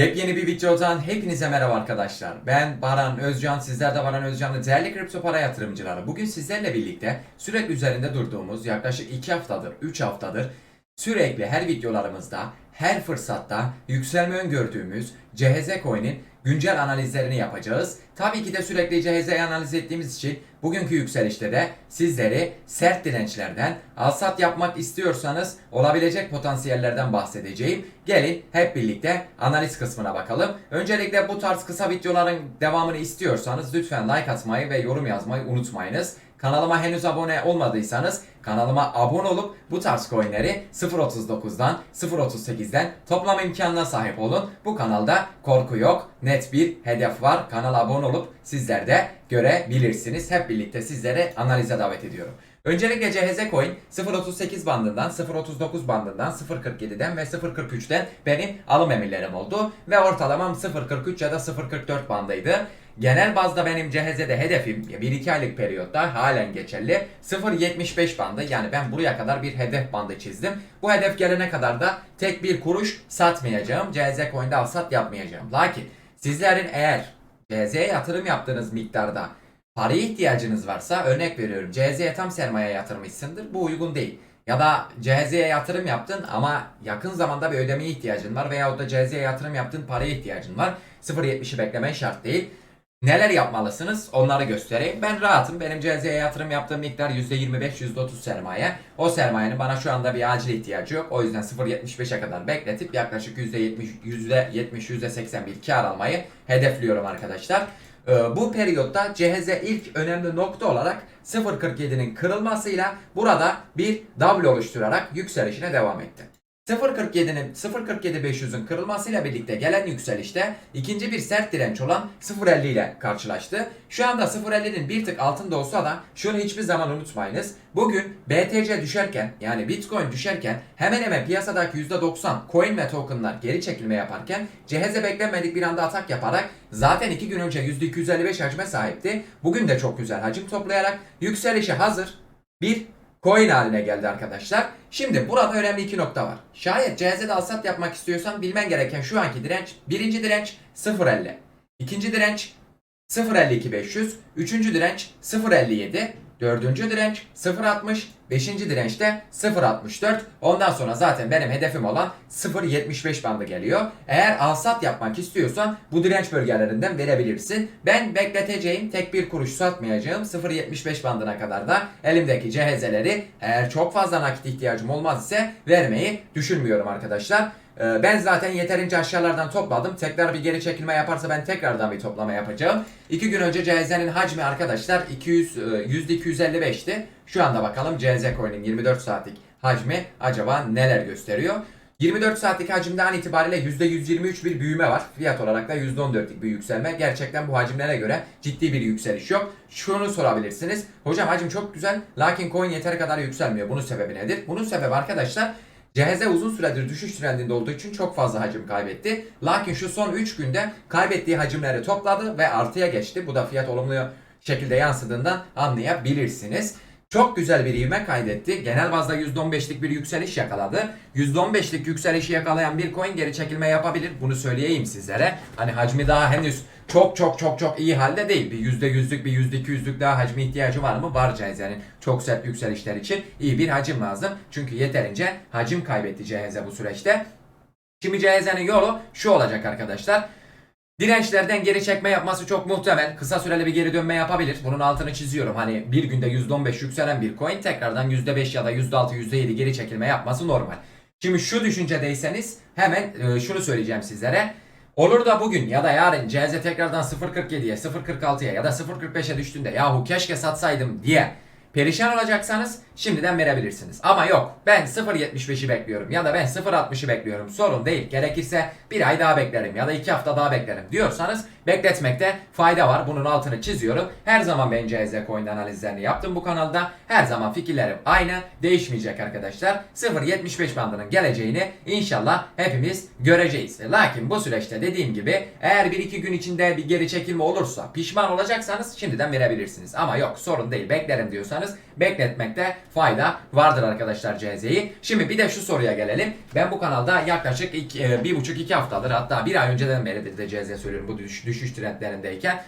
Yepyeni bir videodan hepinize merhaba arkadaşlar. Ben Baran Özcan, sizler de Baran Özcan'la değerli kripto para yatırımcıları. Bugün sizlerle birlikte sürekli üzerinde durduğumuz yaklaşık 2 haftadır, 3 haftadır sürekli her videolarımızda, her fırsatta yükselme öngördüğümüz CHZ Coin'in güncel analizlerini yapacağız. Tabii ki de sürekli CHZ'yi analiz ettiğimiz için bugünkü yükselişte de sizleri sert dirençlerden, alsat yapmak istiyorsanız olabilecek potansiyellerden bahsedeceğim. Gelin hep birlikte analiz kısmına bakalım. Öncelikle bu tarz kısa videoların devamını istiyorsanız lütfen like atmayı ve yorum yazmayı unutmayınız. Kanalıma henüz abone olmadıysanız kanalıma abone olup bu tarz coinleri 0.39'dan 0.38'den toplam imkanına sahip olun. Bu kanalda korku yok, net bir hedef var. Kanala abone olup sizler de görebilirsiniz. Hep birlikte sizlere analize davet ediyorum. Öncelikle CHZ Coin 0.38 bandından, 0.39 bandından, 0.47'den ve 0.43'ten benim alım emirlerim oldu. Ve ortalamam 0.43 ya da 0.44 bandıydı. Genel bazda benim CHZ'de hedefim 1-2 aylık periyotta halen geçerli 0.75 bandı yani ben buraya kadar bir hedef bandı çizdim. Bu hedef gelene kadar da tek bir kuruş satmayacağım. CHZ Coin'de al sat yapmayacağım. Lakin sizlerin eğer CHZ'ye yatırım yaptığınız miktarda paraya ihtiyacınız varsa örnek veriyorum CHZ'ye tam sermaye yatırmışsındır bu uygun değil. Ya da CHZ'ye yatırım yaptın ama yakın zamanda bir ödemeye ihtiyacın var veyahut da CHZ'ye yatırım yaptın paraya ihtiyacın var. 0.70'i beklemen şart değil. Neler yapmalısınız onları göstereyim. Ben rahatım. Benim CZ'ye yatırım yaptığım miktar %25-%30 sermaye. O sermayenin bana şu anda bir acil ihtiyacı yok. O yüzden 0.75'e kadar bekletip yaklaşık %70, %70-%80 bir kar almayı hedefliyorum arkadaşlar. Ee, Bu periyotta CHZ ilk önemli nokta olarak 0.47'nin kırılmasıyla burada bir W oluşturarak yükselişine devam etti. 0.47'nin 0.47.500'ün kırılmasıyla birlikte gelen yükselişte ikinci bir sert direnç olan 0.50 ile karşılaştı. Şu anda 0.50'nin bir tık altında olsa da şunu hiçbir zaman unutmayınız. Bugün BTC düşerken yani Bitcoin düşerken hemen hemen piyasadaki %90 coin ve tokenlar geri çekilme yaparken CHZ beklenmedik bir anda atak yaparak zaten 2 gün önce %255 hacme sahipti. Bugün de çok güzel hacim toplayarak yükselişe hazır bir coin haline geldi arkadaşlar. Şimdi burada önemli iki nokta var. Şayet CHZ'de alsat yapmak istiyorsan bilmen gereken şu anki direnç. Birinci direnç 0.50. İkinci direnç 0.52.500. Üçüncü direnç 0.57. Dördüncü direnç 0.60. Beşinci direnç de 0.64. Ondan sonra zaten benim hedefim olan 0.75 bandı geliyor. Eğer alsat yapmak istiyorsan bu direnç bölgelerinden verebilirsin. Ben bekleteceğim tek bir kuruş satmayacağım. 0.75 bandına kadar da elimdeki CHZ'leri eğer çok fazla nakit ihtiyacım olmaz ise vermeyi düşünmüyorum arkadaşlar. Ee, Ben zaten yeterince aşağılardan topladım. Tekrar bir geri çekilme yaparsa ben tekrardan bir toplama yapacağım. 2 gün önce CHZ'nin hacmi arkadaşlar 200 e, %255'ti. Şu anda bakalım CHZ Coin'in 24 saatlik hacmi acaba neler gösteriyor? 24 saatlik hacimde an itibariyle %123 bir büyüme var. Fiyat olarak da %14'lik bir yükselme. Gerçekten bu hacimlere göre ciddi bir yükseliş yok. Şunu sorabilirsiniz. Hocam hacim çok güzel lakin coin yeteri kadar yükselmiyor. Bunun sebebi nedir? Bunun sebebi arkadaşlar CHZ uzun süredir düşüş trendinde olduğu için çok fazla hacim kaybetti. Lakin şu son 3 günde kaybettiği hacimleri topladı ve artıya geçti. Bu da fiyat olumlu şekilde yansıdığından anlayabilirsiniz. Çok güzel bir ivme kaydetti. Genel bazda %15'lik bir yükseliş yakaladı. %15'lik yükselişi yakalayan bir coin geri çekilme yapabilir. Bunu söyleyeyim sizlere. Hani hacmi daha henüz çok çok çok çok iyi halde değil. Bir %100'lük bir %200'lük daha hacmi ihtiyacı var mı? Var CHZ'nin. Çok sert yükselişler için iyi bir hacim lazım. Çünkü yeterince hacim kaybetti CHZ bu süreçte. Şimdi CHZ'nin yolu şu olacak arkadaşlar. Dirençlerden geri çekme yapması çok muhtemel. Kısa süreli bir geri dönme yapabilir. Bunun altını çiziyorum. Hani bir günde %15 yükselen bir coin tekrardan %5 ya da %6, %7 geri çekilme yapması normal. Şimdi şu düşüncedeyseniz hemen e, şunu söyleyeceğim sizlere. Olur da bugün ya da yarın CZ tekrardan 0.47'ye, 0.46'ya ya da 0.45'e düştüğünde yahu keşke satsaydım diye perişan olacaksanız şimdiden verebilirsiniz. Ama yok ben 0.75'i bekliyorum ya da ben 0.60'ı bekliyorum sorun değil. Gerekirse bir ay daha beklerim ya da iki hafta daha beklerim diyorsanız bekletmekte fayda var. Bunun altını çiziyorum. Her zaman ben CZ Coin analizlerini yaptım bu kanalda. Her zaman fikirlerim aynı değişmeyecek arkadaşlar. 0.75 bandının geleceğini inşallah hepimiz göreceğiz. Lakin bu süreçte dediğim gibi eğer 1-2 gün içinde bir geri çekilme olursa pişman olacaksanız şimdiden verebilirsiniz. Ama yok sorun değil beklerim diyorsanız yapacaksanız bekletmekte fayda vardır arkadaşlar CZ'yi. Şimdi bir de şu soruya gelelim. Ben bu kanalda yaklaşık iki, e, haftadır hatta bir ay önceden beridir de CZ söylüyorum bu düş, düşüş trendlerindeyken.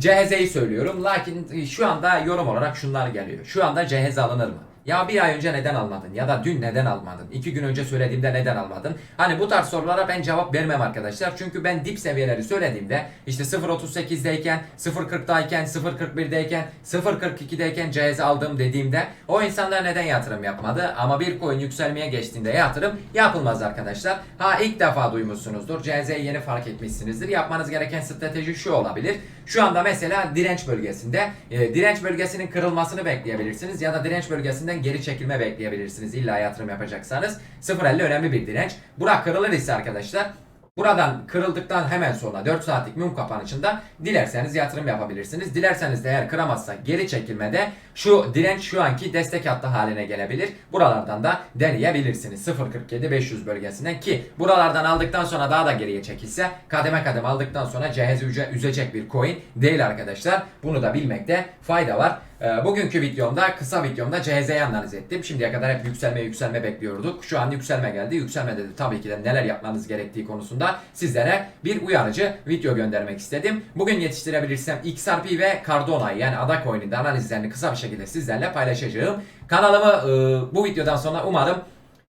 CHZ'yi söylüyorum lakin şu anda yorum olarak şunlar geliyor. Şu anda CHZ alınır mı? Ya bir ay önce neden almadın? Ya da dün neden almadın? İki gün önce söylediğimde neden almadın? Hani bu tarz sorulara ben cevap vermem arkadaşlar. Çünkü ben dip seviyeleri söylediğimde işte 0.38'deyken, 0.40'dayken, 0.41'deyken, 0.42'deyken CHZ aldım dediğimde o insanlar neden yatırım yapmadı? Ama bir coin yükselmeye geçtiğinde yatırım yapılmaz arkadaşlar. Ha ilk defa duymuşsunuzdur. CHZ'yi yeni fark etmişsinizdir. Yapmanız gereken strateji şu olabilir. Şu anda mesela direnç bölgesinde e, direnç bölgesinin kırılmasını bekleyebilirsiniz ya da direnç bölgesinden geri çekilme bekleyebilirsiniz illa yatırım yapacaksanız. 0.50 önemli bir direnç. Bura kırılır ise arkadaşlar Buradan kırıldıktan hemen sonra 4 saatlik mum kapanışında dilerseniz yatırım yapabilirsiniz. Dilerseniz de eğer kıramazsa geri çekilmede şu direnç şu anki destek hattı haline gelebilir. Buralardan da deneyebilirsiniz. 0.47 500 bölgesinden ki buralardan aldıktan sonra daha da geriye çekilse kademe kademe aldıktan sonra üce- üzecek bir coin değil arkadaşlar. Bunu da bilmekte fayda var. Ee, Bugünkü videomda kısa videomda CHZ'yi analiz ettim. Şimdiye kadar hep yükselme yükselme bekliyorduk. Şu an yükselme geldi. Yükselmede de tabii ki de neler yapmanız gerektiği konusunda sizlere bir uyarıcı video göndermek istedim. Bugün yetiştirebilirsem XRP ve Cardano'yu yani ADA coin'in analizlerini kısa bir şekilde sizlerle paylaşacağım. Kanalımı e, bu videodan sonra umarım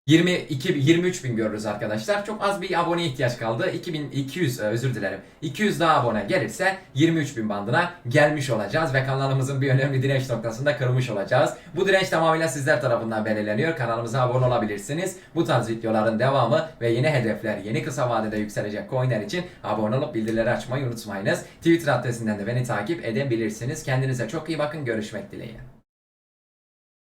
22 23 bin görürüz arkadaşlar. Çok az bir abone ihtiyaç kaldı. 2200 e, özür dilerim. 200 daha abone gelirse 23 bin bandına gelmiş olacağız ve kanalımızın bir önemli direnç noktasında kırmış olacağız. Bu direnç tamamıyla sizler tarafından belirleniyor. Kanalımıza abone olabilirsiniz. Bu tarz videoların devamı ve yeni hedefler, yeni kısa vadede yükselecek coinler için abone olup bildirileri açmayı unutmayınız. Twitter adresinden de beni takip edebilirsiniz. Kendinize çok iyi bakın. Görüşmek dileğiyle.